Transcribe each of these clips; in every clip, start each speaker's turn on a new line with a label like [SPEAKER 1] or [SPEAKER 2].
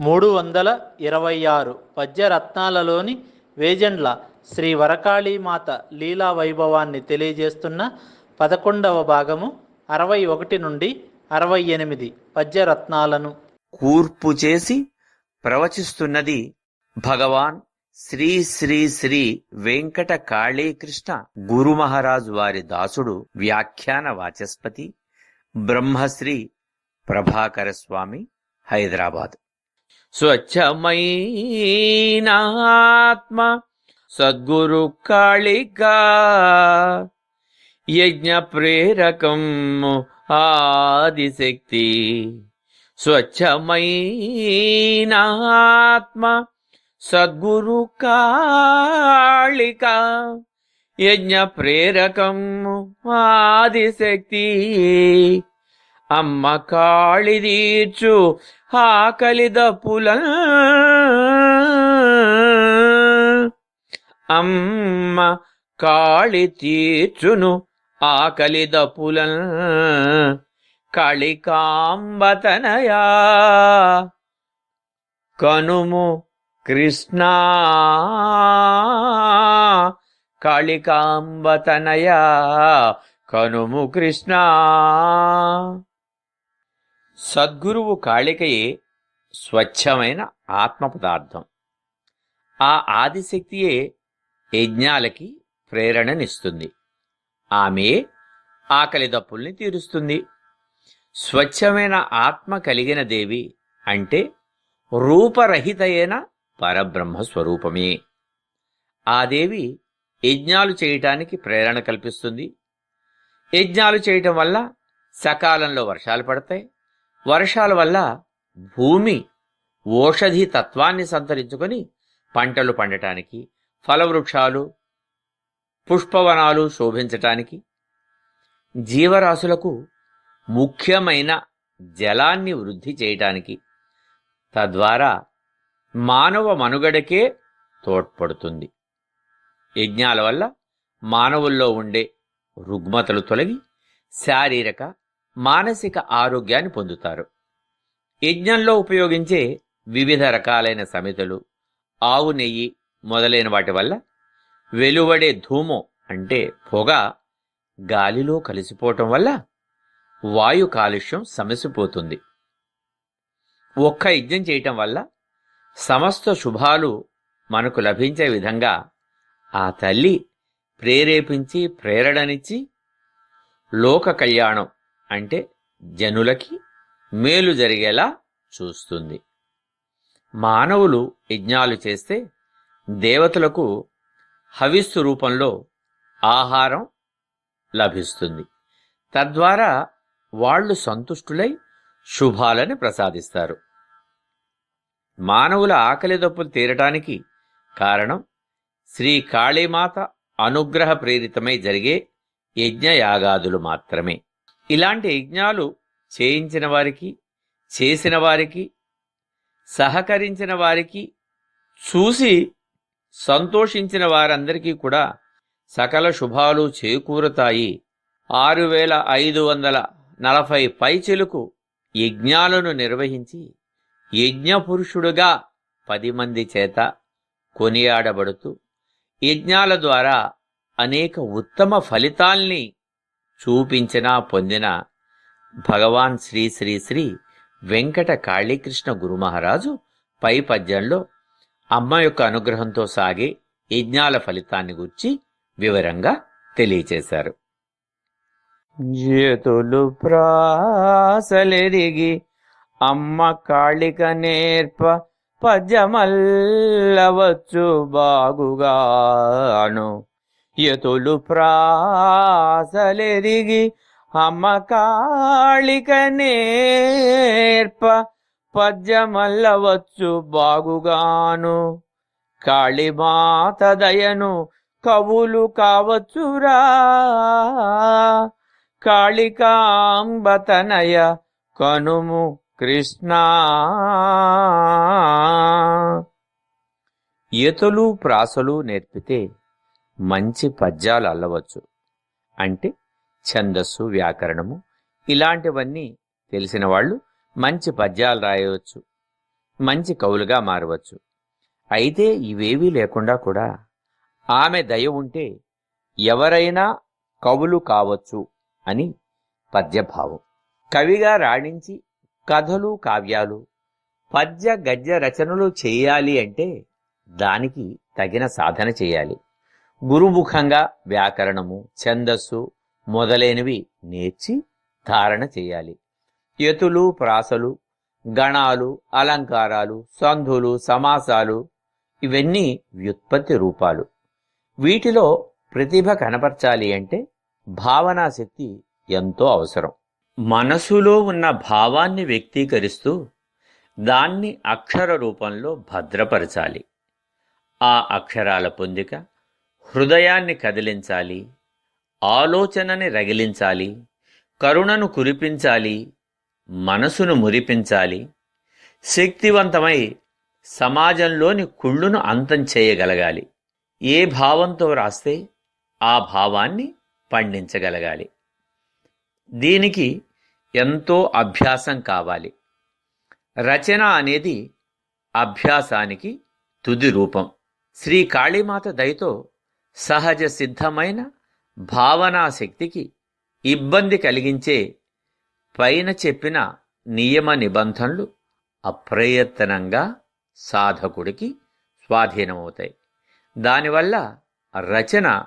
[SPEAKER 1] మూడు వందల ఇరవై ఆరు పద్యరత్నాలలోని వేజండ్ల శ్రీ వరకాళీమాత లీలా వైభవాన్ని తెలియజేస్తున్న పదకొండవ భాగము అరవై ఒకటి నుండి అరవై ఎనిమిది పద్యరత్నాలను.
[SPEAKER 2] కూర్పు చేసి ప్రవచిస్తున్నది భగవాన్ శ్రీ శ్రీ శ్రీ వెంకట కాళీకృష్ణ గురు మహారాజు వారి దాసుడు వ్యాఖ్యాన వాచస్పతి బ్రహ్మశ్రీ ప్రభాకర స్వామి హైదరాబాద్. స్వచ్ఛమైనాత్మ సద్గురు కాళికా యజ్ఞ ప్రేరకం ఆదిశక్తి. స్వచ్ఛమైనాత్మ సద్గురు కాళికా యజ్ఞ ప్రేరకం ఆదిశక్తి. అమ్మ కాళి తీర్చు ఆకలి అమ్మ కాళి తీర్చును ఆకలి కళికాంబతనయా కనుము కృష్ణ. కళికాంబతనయా కనుము కృష్ణ. సద్గురువు కాళికయే స్వచ్ఛమైన ఆత్మ పదార్థం. ఆ ఆదిశక్తియే యజ్ఞాలకి ప్రేరణనిస్తుంది. ఆమె ఆకలి దప్పుల్ని తీరుస్తుంది. స్వచ్ఛమైన ఆత్మ కలిగిన దేవి అంటే రూపరహితయైన పరబ్రహ్మ స్వరూపమే ఆ దేవి యజ్ఞాలు చేయటానికి ప్రేరణ కల్పిస్తుంది. యజ్ఞాలు చేయటం వల్ల సకాలంలో వర్షాలు పడతాయి. వర్షాల వల్ల భూమి ఓషధి తత్వాన్ని సంతరించుకొని పంటలు పండటానికి ఫలవృక్షాలు పుష్పవనాలు శోభించటానికి జీవరాశులకు ముఖ్యమైన జలాన్ని వృద్ధి చేయటానికి తద్వారా మానవ మనుగడకే తోడ్పడుతుంది. యజ్ఞాల వల్ల మానవుల్లో ఉండే రుగ్మతలు తొలగి శారీరక మానసిక ఆరోగ్యాన్ని పొందుతారు. యజ్ఞంలో ఉపయోగించే వివిధ రకాలైన సమితులు ఆవు నెయ్యి మొదలైన వాటి వల్ల వెలువడే ధూము అంటే పొగ గాలిలో కలిసిపోవటం వల్ల వాయు కాలుష్యం సమసిపోతుంది. ఒక్క యజ్ఞం చేయటం వల్ల సమస్త శుభాలు మనకు లభించే విధంగా ఆ తల్లి ప్రేరేపించి ప్రేరణనిచ్చి లోక కళ్యాణం అంటే జనులకి మేలు జరిగేలా చూస్తుంది. మానవులు యజ్ఞాలు చేస్తే దేవతలకు హవిస్సు రూపంలో ఆహారం లభిస్తుంది. తద్వారా వాళ్ళు సంతుష్టులై శుభాలని ప్రసాదిస్తారు. మానవుల ఆకలి దప్పులు తీరటానికి కారణం శ్రీ కాళీమాత అనుగ్రహ ప్రేరితమై జరిగే యజ్ఞయాగాదులు మాత్రమే. ఇలాంటి యజ్ఞాలు చేయించిన వారికి చేసిన వారికి సహకరించిన వారికి చూసి సంతోషించిన వారందరికీ కూడా సకల శుభాలు చేకూరుతాయి. ఆరు వేల ఐదు వందల నలభై పైచెలకు యజ్ఞాలను నిర్వహించి యజ్ఞపురుషుడుగా పది మంది చేత కొనియాడబడుతూ యజ్ఞాల ద్వారా అనేక ఉత్తమ ఫలితాల్ని చూపించిన పొందిన భగవాన్ శ్రీ శ్రీ శ్రీ వెంకట కాళీకృష్ణ గురుమహారాజు పై పద్యంలో అమ్మ యొక్క అనుగ్రహంతో సాగే యజ్ఞాల ఫలితాన్ని గురించి వివరంగా తెలియచేశారు. చేతులు ప్రాసలెరిగి అమ్మ కాళిక నేర్ప పద్యమల్లవచ్చు బాగుగాను. యతులు ప్రాసలెరిగి అమ్మ కాళిక నేర్ప పద్యమల్లవచ్చు బాగుగాను. కాళిమాత దయను కవులు కావచ్చురా. కాళికాంబతనయ కనుము కృష్ణ. ఈతలు ప్రాసలు నేర్పితే మంచి పద్యాలు అల్లవచ్చు. అంటే ఛందస్సు వ్యాకరణము ఇలాంటివన్నీ తెలిసిన వాళ్ళు మంచి పద్యాలు రాయవచ్చు. మంచి కవులుగా మారవచ్చు. అయితే ఇవేవీ లేకుండా కూడా ఆమె దయ ఉంటే ఎవరైనా కవులు కావచ్చు అని పద్యభావం. కవిగా రాణించి కథలు కావ్యాలు పద్య గద్య రచనలు చేయాలి అంటే దానికి తగిన సాధన చేయాలి. గురుముఖంగా వ్యాకరణము ఛందస్సు మొదలైనవి నేర్చి ధారణ చేయాలి. యతులు ప్రాసలు గణాలు అలంకారాలు సంధులు సమాసాలు ఇవన్నీ వ్యుత్పత్తి రూపాలు. వీటిలో ప్రతిభ కనపరచాలి అంటే భావనాశక్తి ఎంతో అవసరం. మనసులో ఉన్న భావాన్ని వ్యక్తీకరిస్తూ దాన్ని అక్షర రూపంలో భద్రపరచాలి. ఆ అక్షరాల పొందిక హృదయాన్ని కదిలించాలి ఆలోచనని రగిలించాలి కరుణను కురిపించాలి మనసును మురిపించాలి. శక్తివంతమై సమాజంలోని కుళ్ళును అంతం చేయగలగాలి. ఏ భావంతో రాస్తే ఆ భావాన్ని పండించగలగాలి. దీనికి ఎంతో అభ్యాసం కావాలి. రచన అనేది అభ్యాసానికి తుది రూపం. శ్రీ కాళీమాత దయతో సహజ సిద్ధమైన భావనాశక్తికి ఇబ్బంది కలిగించే పైన చెప్పిన నియమ నిబంధనలు అప్రయత్నంగా సాధకుడికి స్వాధీనమవుతాయి. దానివల్ల రచన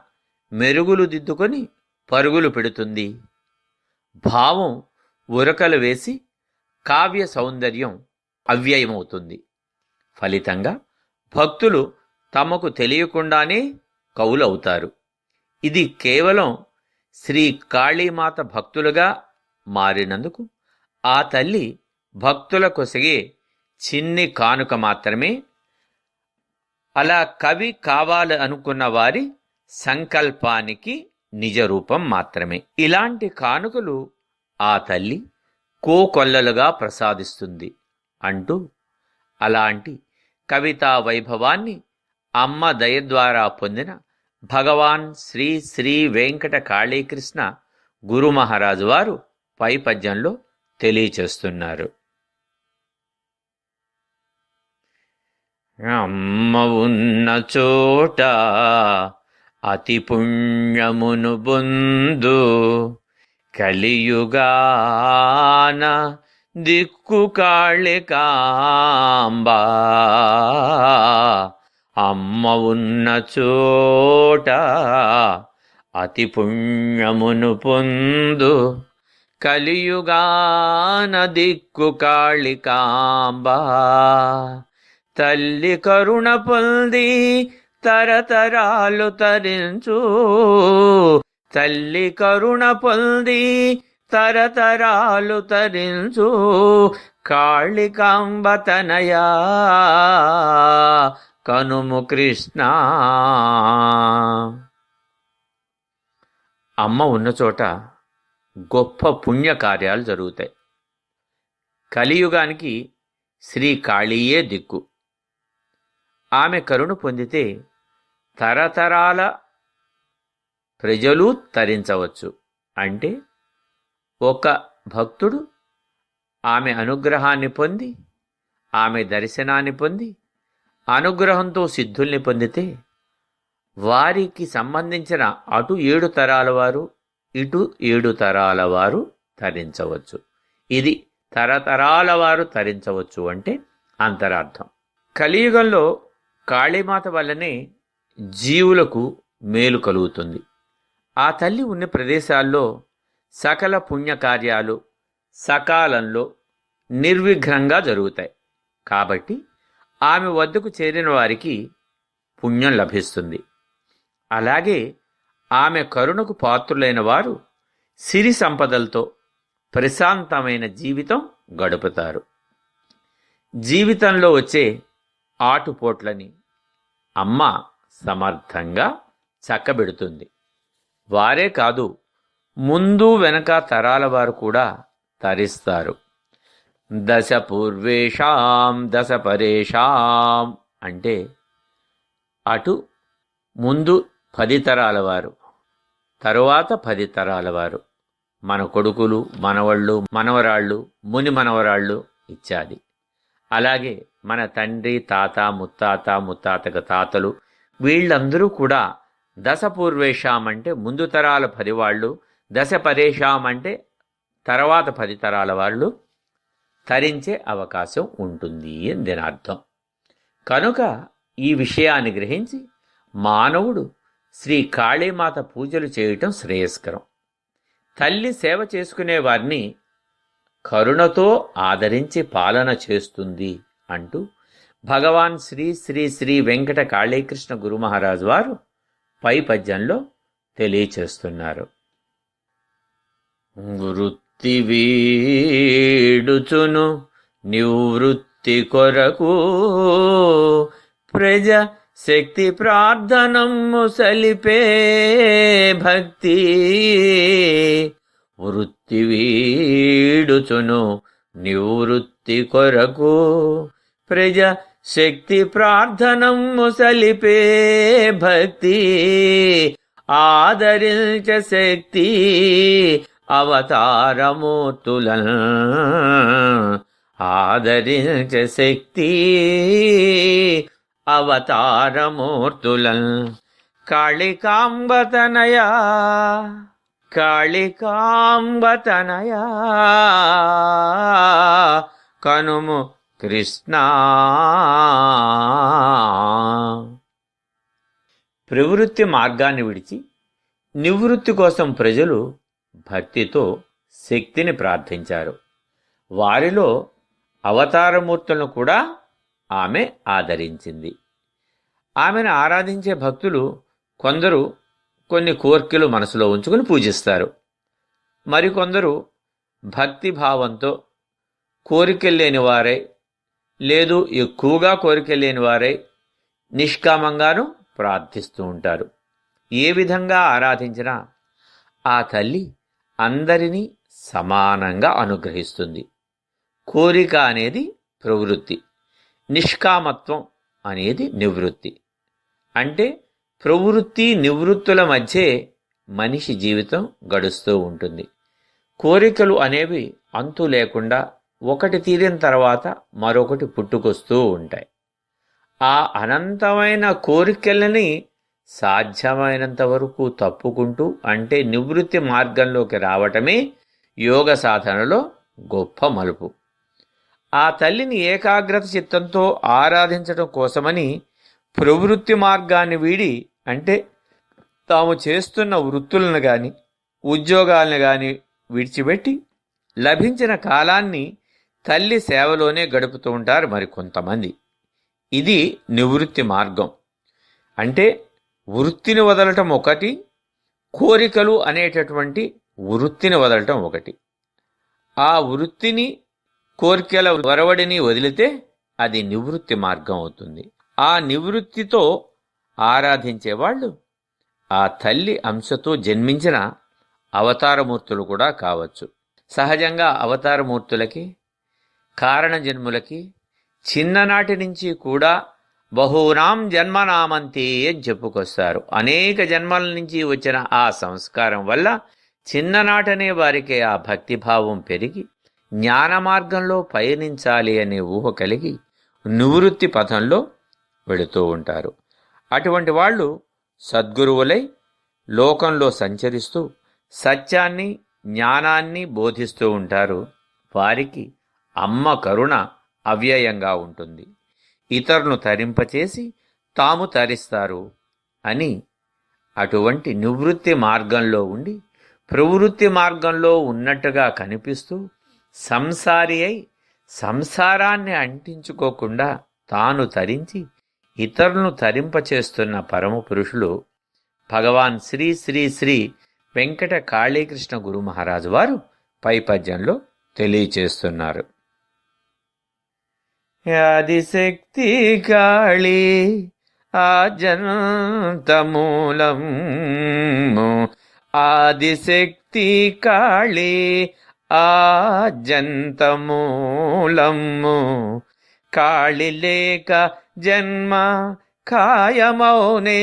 [SPEAKER 2] మెరుగులు దిద్దుకొని పరుగులు పెడుతుంది. భావం ఉరకలు వేసి కావ్య సౌందర్యం అవ్యయమవుతుంది. ఫలితంగా భక్తులు తమకు తెలియకుండానే కవులవుతారు. ఇది కేవలం శ్రీ కాళీమాత భక్తులుగా మారినందుకు ఆ తల్లి భక్తుల కొసగే చిన్ని కానుక మాత్రమే. అలా కవి కావాలి అనుకున్న వారి సంకల్పానికి నిజ రూపం మాత్రమే. ఇలాంటి కానుకలు ఆ తల్లి కోకొల్లలుగా ప్రసాదిస్తుంది అంటూ అలాంటి కవితా వైభవాన్ని అమ్మ దయ ద్వారా పొందిన భగవాన్ శ్రీ శ్రీ వెంకట కాళీకృష్ణ గురు మహారాజు వారు పై పద్యంలో తెలియచేస్తున్నారు. అమ్మ ఉన్న చోట అతి పుణ్యమును బొందు కలియుగాన దిక్కు కాళికాంబా అమ్మ ఉన్న చోట అతి పుణ్యమును పొందు. కలియుగాన దిక్కు కాళికాంబ. తల్లి కరుణ పొంది తరతరాలు తరించు. తల్లి కరుణ పొంది తరతరాలు తరించు. కాళికాంబ తనయా కనుము కృష్ణ. అమ్మ ఉన్న చోట గొప్ప పుణ్యకార్యాలు జరుగుతాయి. కలియుగానికి శ్రీ కాళీయే దిక్కు. ఆమె కరుణ పొందితే తరతరాల ప్రజలు తరించవచ్చు. అంటే ఒక భక్తుడు ఆమె అనుగ్రహాన్ని పొంది ఆమె దర్శనాన్ని పొంది అనుగ్రహంతో సిద్ధుల్ని పొందితే వారికి సంబంధించిన అటు ఏడు తరాల వారు ఇటు ఏడు తరాల వారు తరించవచ్చు. ఇది తరతరాల వారు తరించవచ్చు అంటే అంతరార్థం. కలియుగంలో కాళీమాత వల్లనే జీవులకు మేలు కలుగుతుంది. ఆ తల్లి ఉన్న ప్రదేశాల్లో సకల పుణ్యకార్యాలు సకాలంలో నిర్విఘ్నంగా జరుగుతాయి. కాబట్టి ఆమె వద్దకు చేరిన వారికి పుణ్యం లభిస్తుంది. అలాగే ఆమె కరుణకు పాత్రులైన వారు సిరి సంపదలతో ప్రశాంతమైన జీవితం గడుపుతారు. జీవితంలో వచ్చే ఆటుపోట్లని అమ్మ సమర్థంగా చక్కబెడుతుంది. వారే కాదు ముందు వెనక తరాల వారు కూడా తరిస్తారు. దశ పూర్వేషాం దశ పరేషాం అంటే అటు ముందు పది తరాల వారు తరువాత పది తరాల వారు మన కొడుకులు మనవళ్ళు మనవరాళ్ళు ముని మనవరాళ్ళు ఇత్యాది. అలాగే మన తండ్రి తాత ముత్తాత ముత్తాతక తాతలు వీళ్ళందరూ కూడా దశ పూర్వేషాం అంటే ముందు తరాల పది వాళ్ళు దశ పరేషాం అంటే తర్వాత పది తరాల వాళ్ళు తరించే అవకాశం ఉంటుంది అని దీని అర్థం. కనుక ఈ విషయాన్ని గ్రహించి మానవుడు శ్రీ కాళీమాత పూజలు చేయటం శ్రేయస్కరం. తల్లి సేవ చేసుకునే వారిని కరుణతో ఆదరించి పాలన చేస్తుంది అంటూ భగవాన్ శ్రీ శ్రీ శ్రీ వెంకట కాళీకృష్ణ గురు మహారాజు వారు పై పద్యంలో తెలియచేస్తున్నారు వృత్తి వీడుచును నివృత్తి కొరకు ప్రజ శక్తి ప్రార్థనము సలిపే భక్తి. వృత్తి వీడుచును నివృత్తి కొరకు ప్రజ శక్తి ప్రార్థనము సలిపే భక్తి. ఆదరించ శక్తి అవతారమూర్తుల ఆదరించ శక్తి అవతారమూర్తులన్. కాళికాంబతనయా కాళికాంబతనయా కనుము కృష్ణ. ప్రవృత్తి మార్గాన్ని విడిచి నివృత్తి కోసం ప్రజలు భక్తితో శక్తిని ప్రార్థించారు. వారిలో అవతారమూర్తులను కూడా ఆమె ఆదరించింది. ఆమెను ఆరాధించే భక్తులు కొందరు కొన్ని కోర్కెలు మనసులో ఉంచుకుని పూజిస్తారు. మరికొందరు భక్తి భావంతో కోరికలేని వారై లేదు ఎక్కువగా కోరికెళ్ళేని వారై నిష్కామంగాను ప్రార్థిస్తూ ఉంటారు. ఏ విధంగా ఆరాధించినా ఆ తల్లి అందరినీ సమానంగా అనుగ్రహిస్తుంది. కోరిక అనేది ప్రవృత్తి. నిష్కామత్వం అనేది నివృత్తి. అంటే ప్రవృత్తి నివృత్తుల మధ్యే మనిషి జీవితం గడుస్తూ ఉంటుంది. కోరికలు అనేవి అంతు లేకుండా ఒకటి తీరిన తర్వాత మరొకటి పుట్టుకొస్తూ ఉంటాయి. ఆ అనంతమైన కోరికలని సాధ్యమైనంత వరకు తప్పుకుంటూ అంటే నివృత్తి మార్గంలోకి రావటమే యోగ సాధనలో గొప్ప మలుపు. ఆ తల్లిని ఏకాగ్రత చిత్తంతో ఆరాధించడం కోసమని ప్రవృత్తి మార్గాన్ని వీడి అంటే తాము చేస్తున్న వృత్తులను గాని ఉద్యోగాలను గాని విడిచిపెట్టి లభించిన కాలాన్ని తల్లి సేవలోనే గడుపుతూ ఉంటారు మరి కొంతమంది. ఇది నివృత్తి మార్గం. అంటే వృత్తిని వదలటం ఒకటి కోరికలు అనేటటువంటి వృత్తిని వదలటం ఒకటి. ఆ వృత్తిని కోరికల వరవడిని వదిలితే అది నివృత్తి మార్గం అవుతుంది. ఆ నివృత్తితో ఆరాధించేవాళ్ళు ఆ తల్లి అంశతో జన్మించిన అవతారమూర్తులు కూడా కావచ్చు. సహజంగా అవతారమూర్తులకి కారణ జన్ములకి చిన్ననాటి నుంచి కూడా బహునాం జన్మనామంతే అని చెప్పుకొస్తారు. అనేక జన్మల నుంచి వచ్చిన ఆ సంస్కారం వల్ల చిన్ననాటనే వారికి ఆ భక్తిభావం పెరిగి జ్ఞాన మార్గంలో పయనించాలి అనే ఊహ కలిగి నివృత్తి పథంలో వెళుతూ ఉంటారు. అటువంటి వాళ్ళు సద్గురువులై లోకంలో సంచరిస్తూ సత్యాన్ని జ్ఞానాన్ని బోధిస్తూ ఉంటారు. వారికి అమ్మ కరుణ అవ్యయంగా ఉంటుంది. ఇతరులను తరింపచేసి తాము తరిస్తారు అని అటువంటి నివృత్తి మార్గంలో ఉండి ప్రవృత్తి మార్గంలో ఉన్నట్టుగా కనిపిస్తూ సంసారి అయి సంసారాన్ని అంటించుకోకుండా తాను తరించి ఇతరులను తరింపచేస్తున్న పరమ పురుషులు భగవాన్ శ్రీ శ్రీ శ్రీ వెంకట కాళీకృష్ణ గురు మహారాజు వారు పై పద్యంలో తెలియచేస్తున్నారు. ఆదిశక్తి కాళి ఆజంతమూలము. ఆదిశక్తి కాళి ఆజంతమూలము. కాళి లేక జన్మ ఖాయమౌనే.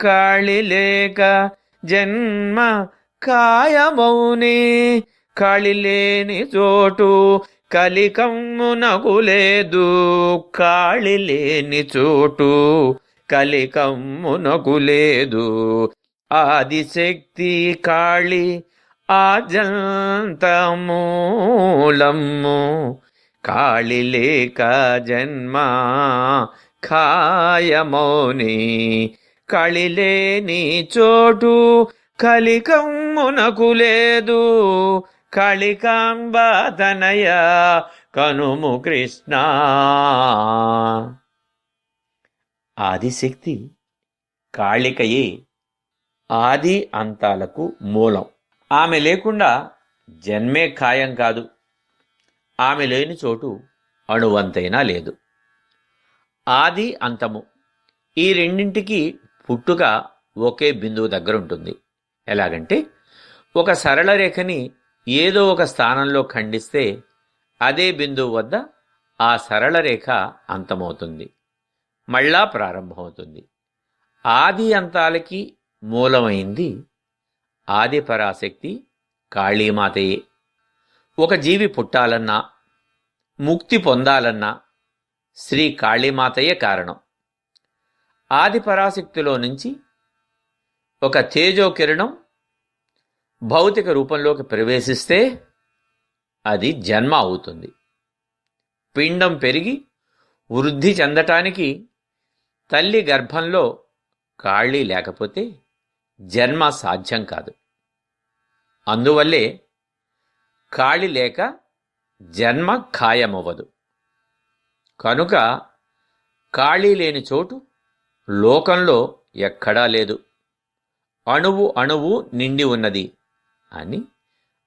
[SPEAKER 2] కాళి లేక జన్మ ఖాయమౌనే. కాళి లేని చోటు కలికమ్మునగులేదు కాళి లేని చోటు. కలికమ్మునగులేదు ఆదిశక్తి కాళి ఆజంతమూలము కాళి లేక జన్మ ఖాయమౌని. కళిలేని చోటు కలికమ్మునకు లేదు కళికాంబాతనయ కనుము కృష్ణ. ఆదిశక్తి కాళికయే ఆది అంతాలకు మూలం. ఆమె లేకుండా జన్మే ఖాయం కాదు. ఆమె లేని చోటు అణువంతైనా లేదు. ఆది అంతము ఈ రెండింటికి పుట్టుక ఒకే బిందువు దగ్గర ఉంటుంది ఎలాగంటే ఒక సరళ రేఖని ఏదో ఒక స్థానంలో ఖండిస్తే అదే బిందువు వద్ద ఆ సరళ రేఖ అంతమవుతుంది. మళ్ళా ప్రారంభమవుతుంది. ఆది అంతాలకి మూలమైంది ఆది పరాశక్తి కాళీమాతయే. ఒక జీవి పుట్టాలన్నా ముక్తి పొందాలన్నా శ్రీ కాళీమాతయే కారణం. ఆది పరాశక్తిలో నుంచి ఒక తేజో కిరణం భౌతిక రూపంలోకి ప్రవేశిస్తే అది జన్మ అవుతుంది. పిండం పెరిగి వృద్ధి చెందటానికి తల్లి గర్భంలో కాళీ లేకపోతే జన్మ సాధ్యం కాదు. అందువల్లే కాళి లేక జన్మ ఖాయమవ్వదు. కనుక ఖాళీ లేని చోటు లోకంలో ఎక్కడా లేదు. అణువు అణువు నిండి ఉన్నది. అని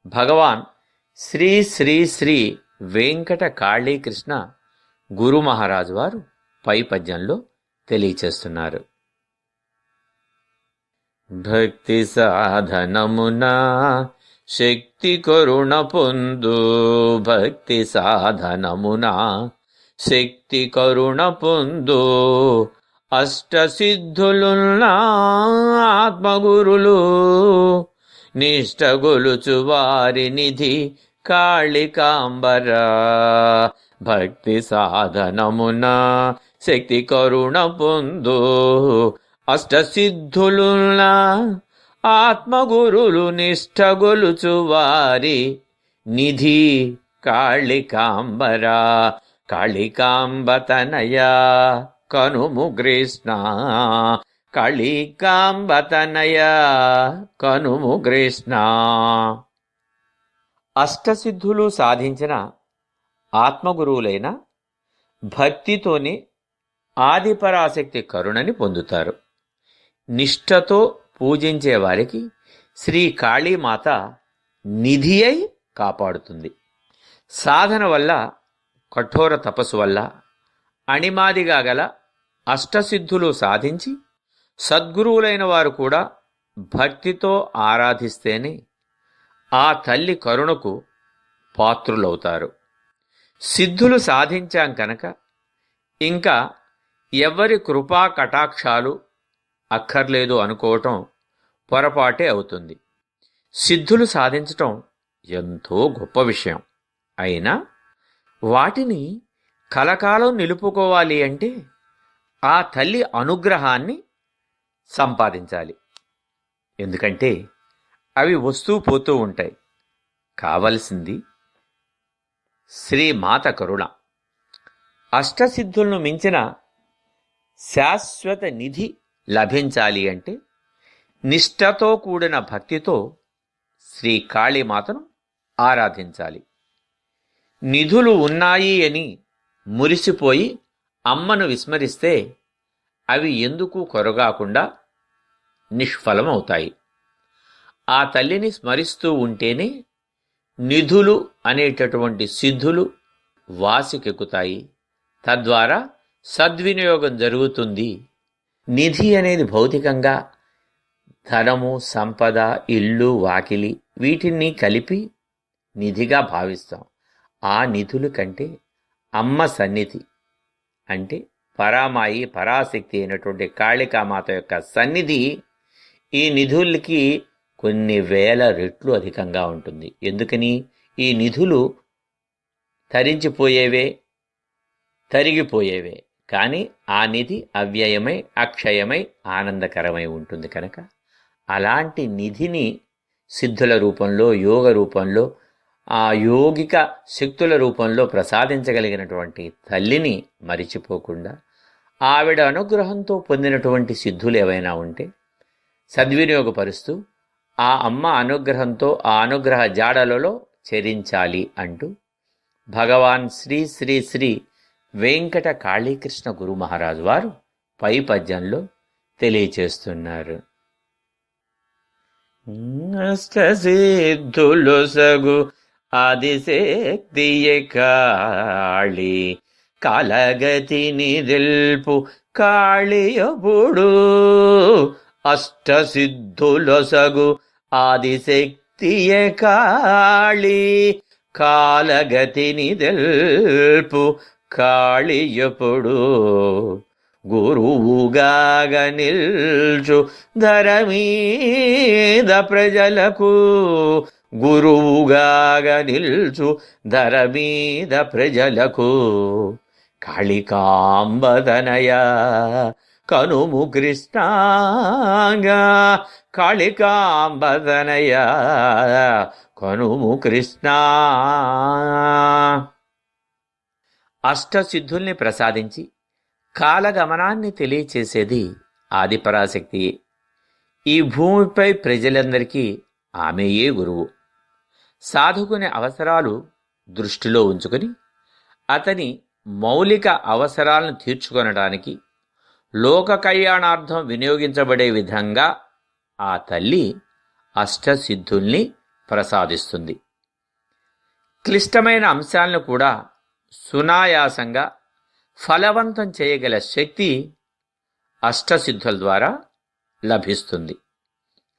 [SPEAKER 2] భగవాన్ శ్రీ శ్రీ శ్రీ వెంకట కాళీకృష్ణ గురు మహారాజు వారు పై పద్యంలో తెలియచేస్తున్నారు. భక్తి సాధనమునా శక్తి కరుణ పొందు భక్తి సాధనమునా శక్తి కరుణ పొందు అష్టసిద్ధులున్నా ఆత్మగురులు నిష్టగొలుచు వారి నిధి కాళికాంబర భక్తి సాధనమున శక్తి కరుణ పొందు. అష్టసిద్ధులున్నా ఆత్మగురులు నిష్టగొలుచు వారి నిధి కాళికాంబర కాళికాంబతనయ కనుము కృష్ణ కాళికాంబతనయ కనుము కృష్ణ అష్టసిద్ధులు సాధించిన ఆత్మగురువులైన భక్తితోనే ఆదిపరాశక్తి కరుణని పొందుతారు. నిష్ఠతో పూజించే వారికి శ్రీ కాళీమాత నిధి అయి కాపాడుతుంది. సాధన వల్ల కఠోర తపస్సు వల్ల అణిమాదిగా గల అష్టసిద్ధులు సాధించి సద్గురువులైన వారు కూడా భక్తితో ఆరాధిస్తేనే ఆ తల్లి కరుణకు పాత్రులవుతారు. సిద్ధులు సాధించాం కనుక ఇంకా ఎవరి కృపా కటాక్షాలు అక్కర్లేదు అనుకోవటం పొరపాటే అవుతుంది. సిద్ధులు సాధించటం ఎంతో గొప్ప విషయం. అయినా వాటిని కలకాలం నిలుపుకోవాలి అంటే ఆ తల్లి అనుగ్రహాన్ని సంపాదించాలి. ఎందుకంటే అవి వస్తూ పోతూ ఉంటాయి. కావలసింది శ్రీమాత కరుణ. అష్టసిద్ధులను మించిన శాశ్వత నిధి లభించాలి అంటే నిష్ఠతో కూడిన భక్తితో శ్రీ కాళీమాతను ఆరాధించాలి. నిధులు ఉన్నాయి అని మురిసిపోయి అమ్మను విస్మరిస్తే అవి ఎందుకు కొరగాకుండా నిష్ఫలమవుతాయి. ఆ తల్లిని స్మరిస్తూ ఉంటేనే నిధులు అనేటటువంటి సిద్ధులు వాసికెక్కుతాయి. తద్వారా సద్వినియోగం జరుగుతుంది. నిధి అనేది భౌతికంగా ధనము సంపద ఇల్లు వాకిలి వీటిని కలిపి నిధిగా భావిస్తాం. ఆ నిధుల కంటే అమ్మ సన్నిధి అంటే పరామాయి పరాశక్తి అయినటువంటి కాళికామాత యొక్క సన్నిధి ఈ నిధులకి కొన్ని వేల రెట్లు అధికంగా ఉంటుంది. ఎందుకని? ఈ నిధులు తరించిపోయేవే తరిగిపోయేవే. కానీ ఆ నిధి అవ్యయమై అక్షయమై ఆనందకరమై ఉంటుంది కనుక. అలాంటి నిధిని సిద్ధుల రూపంలో యోగ రూపంలో ఆ యోగిక శక్తుల రూపంలో ప్రసాదించగలిగినటువంటి తల్లిని మరిచిపోకుండా ఆవిడ అనుగ్రహంతో పొందినటువంటి సిద్ధులు ఏవైనా ఉంటే సద్వినియోగపరుస్తూ ఆ అమ్మ అనుగ్రహంతో ఆ అనుగ్రహ జాడలలో చరించాలి అంటూ భగవాన్ శ్రీ శ్రీ శ్రీ వెంకట కాళీకృష్ణ గురు మహారాజు వారు పై పద్యంలో తెలియచేస్తున్నారు. సిద్ధులు సగు ఆదిశక్తియ కాళి కాలగతి నిల్పు కాళియపుడు అష్టసిద్ధులొసగు ఆదిశక్తియ కాళి కాలగతిని తెల్పు కాళియపుడు గురువుగాగ నిల్చు ధర మీద ప్రజలకు గురువుగాగ నిల్చు ధర మీద ప్రజలకు కాళికాంబదనయ కనుము కృష్ణాంగా కాళికాంబదనయ కనుము కృష్ణ అష్టసిద్ధుల్ని ప్రసాదించి కాలగమనాన్ని తెలియచేసేది ఆదిపరాశక్తి. ఈ భూమిపై ప్రజలందరికీ ఆమెయే గురువు. సాధుకునే అవసరాలు దృష్టిలో ఉంచుకొని అతని మౌలిక అవసరాలను తీర్చుకొనడానికి లోక కళ్యాణార్థం వినియోగించబడే విధంగా ఆ తల్లి అష్టసిద్ధుల్ని ప్రసాదిస్తుంది. క్లిష్టమైన అంశాలను కూడా సునాయాసంగా ఫలవంతం చేయగల శక్తి అష్టసిద్ధుల ద్వారా లభిస్తుంది.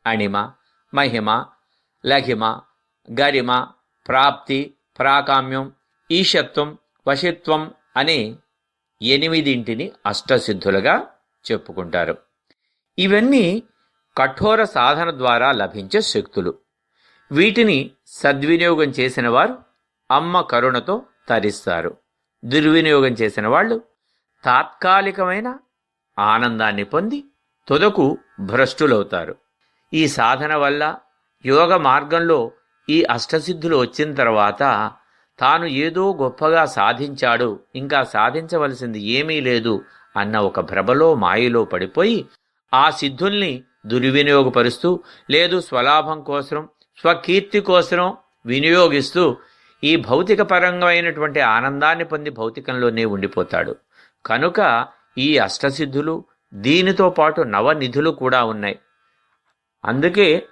[SPEAKER 2] అణిమ మహిమ లఘిమ గరిమ ప్రాప్తి ప్రాకామ్యం ఈశత్వం వశిత్వం అనే ఎనిమిదింటిని అష్టసిద్ధులుగా చెప్పుకుంటారు. ఇవన్నీ కఠోర సాధన ద్వారా లభించే శక్తులు. వీటిని సద్వినియోగం చేసిన వారు అమ్మ కరుణతో తరిస్తారు. దుర్వినియోగం చేసిన వాళ్ళు తాత్కాలికమైన ఆనందాన్ని పొంది తుదకు భ్రష్టులవుతారు. ఈ సాధన వల్ల యోగ మార్గంలో ఈ అష్టసిద్ధులు వచ్చిన తర్వాత తాను ఏదో గొప్పగా సాధించాడు ఇంకా సాధించవలసింది ఏమీ లేదు అన్న ఒక భ్రమలో మాయలో పడిపోయి ఆ సిద్ధుల్ని దుర్వినియోగపరుస్తూ లేదు స్వలాభం కోసం స్వకీర్తి కోసం వినియోగిస్తూ ఈ భౌతిక పరంగమైనటువంటి ఆనందాన్ని పొంది భౌతికంలోనే ఉండిపోతాడు. కనుక ఈ అష్టసిద్ధులు దీనితో పాటు నవనిధులు కూడా ఉన్నాయి. అందుకే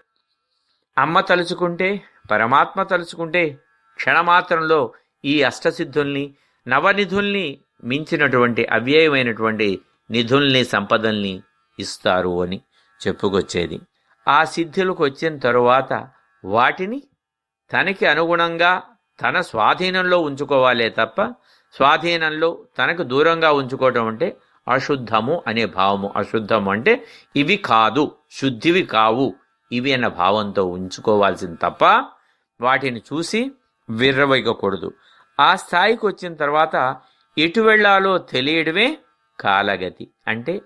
[SPEAKER 2] అమ్మ తలుచుకుంటే పరమాత్మ తలుచుకుంటే క్షణమాత్రంలో ఈ అష్టసిద్ధుల్ని నవనిధుల్ని మించినటువంటి అవ్యయమైనటువంటి నిధుల్ని సంపదల్ని ఇస్తారు అని చెప్పుకొచ్చేది. ఆ సిద్ధులకు వచ్చిన తరువాత వాటిని తనకి అనుగుణంగా తన స్వాధీనంలో ఉంచుకోవాలే తప్ప స్వాధీనంలో తనకు దూరంగా ఉంచుకోవటం అంటే అశుద్ధము అనే భావము. అశుద్ధము అంటే ఇవి కాదు శుద్ధివి కావు ఇవి అన్న భావంతో ఉంచుకోవాల్సింది తప్ప వాటిని చూసి విర్రవైకూడదు ఆ స్థాయికి వచ్చిన తర్వాత ఎటు వెళ్ళాలో తెలియడమే కాలగతి. అంటే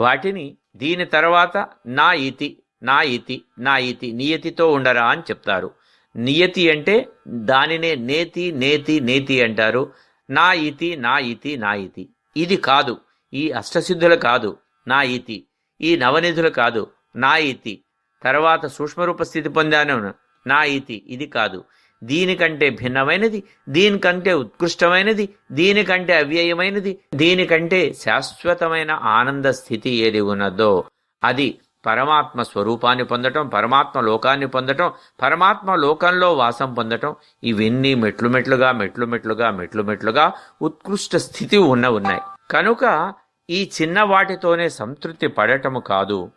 [SPEAKER 2] వాటిని దీని తర్వాత నా ఇతి నా ఇతి నా ఇతి నియతితో ఉండరా అని చెప్తారు. నియతి అంటే దానినే నేతి నేతి నేతి అంటారు. నా ఇతి నా ఇతి నా ఇతి. ఇది కాదు. ఈ అష్టసిద్ధులు కాదు. నా ఇతి. ఈ నవనిధులు కాదు. నా ఇతి. తర్వాత సూక్ష్మరూప స్థితి పొందాను. నా ఇతి. ఇది కాదు. దీనికంటే భిన్నమైనది దీనికంటే ఉత్కృష్టమైనది దీనికంటే అవ్యయమైనది దీనికంటే శాశ్వతమైన ఆనంద స్థితి ఏది ఉన్నదో అది పరమాత్మ స్వరూపాన్ని పొందటం పరమాత్మ లోకాన్ని పొందటం పరమాత్మ లోకంలో వాసం పొందటం ఇవన్నీ మెట్లు మెట్లుగా మెట్లు మెట్లుగా మెట్లు మెట్లుగా ఉత్కృష్ట స్థితి ఉన్న ఉన్నాయి. కనుక ఈ చిన్న వాటితోనే సంతృప్తి పడటము కాదు.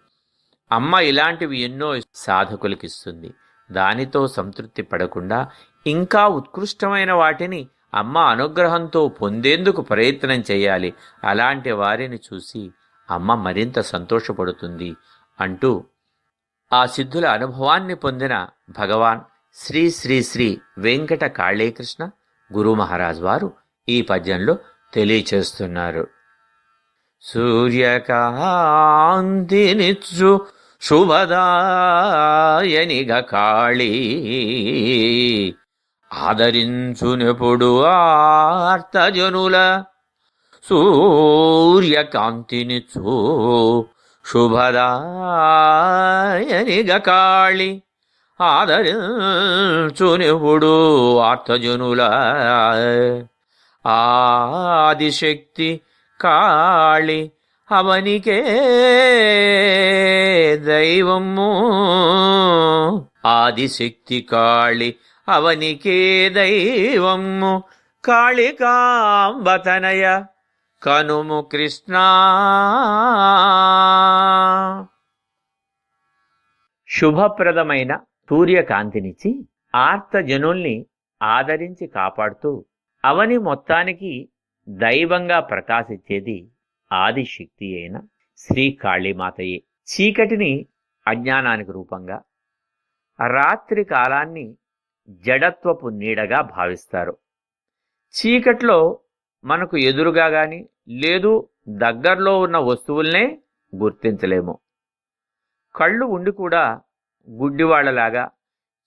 [SPEAKER 2] అమ్మ ఇలాంటివి ఎన్నో సాధకులకిస్తుంది. దానితో సంతృప్తి పడకుండా ఇంకా ఉత్కృష్టమైన వాటిని అమ్మ అనుగ్రహంతో పొందేందుకు ప్రయత్నం చేయాలి. అలాంటి వారిని చూసి అమ్మ మరింత సంతోషపడుతుంది అంటూ ఆ సిద్ధుల అనుభవాన్ని పొందిన భగవాన్ శ్రీ శ్రీ శ్రీ వెంకట కాళీకృష్ణ గురు మహారాజ్ వారు ఈ పద్యంలో తెలియచేస్తున్నారు. సూర్యకాంతినిచ్చు శుభదాయనిగ కాళీ. ఆదరించునెప్పుడు ఆర్తజనుల సూర్యకాంతినిచ్చు శుభదాయనిగ కాళి. ఆదరించునెప్పుడు ఆర్తజనుల ఆదిశక్తి కాళి. అవనికే దైవము. ఆదిశక్తి కాళి అవనికే దైవము. కాళికాంబతనయ కనుము కృష్ణ. శుభప్రదమైన సూర్యకాంతినిచ్చి ఆర్తజనుల్ని ఆదరించి కాపాడుతూ అవని మొత్తానికి దైవంగా ప్రకాశించేది ఆదిశక్తి అయిన శ్రీ కాళీమాతయే. చీకటిని అజ్ఞానానికి రూపంగా రాత్రి కాలాన్ని జడత్వపు నీడగా భావిస్తారు. చీకట్లో మనకు ఎదురుగా గాని లేదు దగ్గరలో ఉన్న వస్తువుల్నే గుర్తించలేము. కళ్ళు ఉండి కూడా గుడ్డివాళ్ళలాగా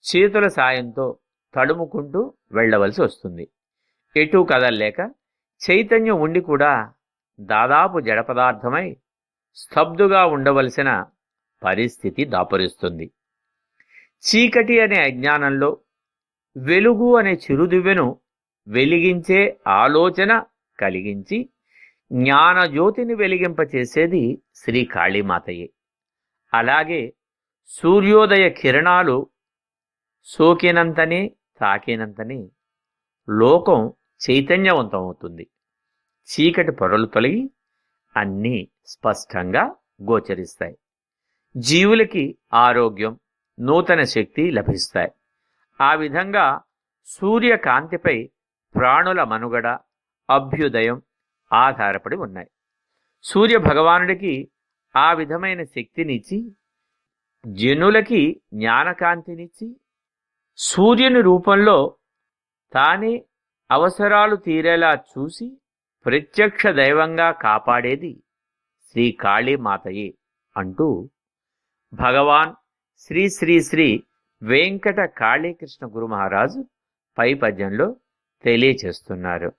[SPEAKER 2] చేతుల సాయంతో తడుముకుంటూ వెళ్ళవలసి వస్తుంది. ఎటూ కదల్లేక చైతన్యం ఉండి కూడా దాదాపు జడపదార్థమై స్తబ్దుగా ఉండవలసిన పరిస్థితి దాపరిస్తుంది. చీకటి అనే అజ్ఞానంలో వెలుగు అనే చిరుదివ్వెను వెలిగించే ఆలోచన కలిగించి జ్ఞానజ్యోతిని వెలిగింపచేసేది శ్రీ కాళీమాతయే. అలాగే సూర్యోదయ కిరణాలు సోకినంతనే తాకినంతనే లోకం చైతన్యవంతమవుతుంది. చీకటి పొరలు తొలగి అన్నీ స్పష్టంగా గోచరిస్తాయి. జీవులకి ఆరోగ్యం నూతన శక్తి లభిస్తాయి. ఆ విధంగా సూర్యకాంతిపై ప్రాణుల మనుగడ అభ్యుదయం ఆధారపడి ఉన్నాయి. సూర్య భగవానుడికి ఆ విధమైన శక్తినిచ్చి జనులకి జ్ఞానకాంతినిచ్చి సూర్యుని రూపంలో తానే అవసరాలు తీరేలా చూసి ప్రత్యక్ష దైవంగా కాపాడేది శ్రీ కాళీమాతయే అంటూ భగవాన్ శ్రీ శ్రీ శ్రీ వెంకట కాళీకృష్ణ గురు మహారాజు పై పద్యంలో తెలియచేస్తున్నారు.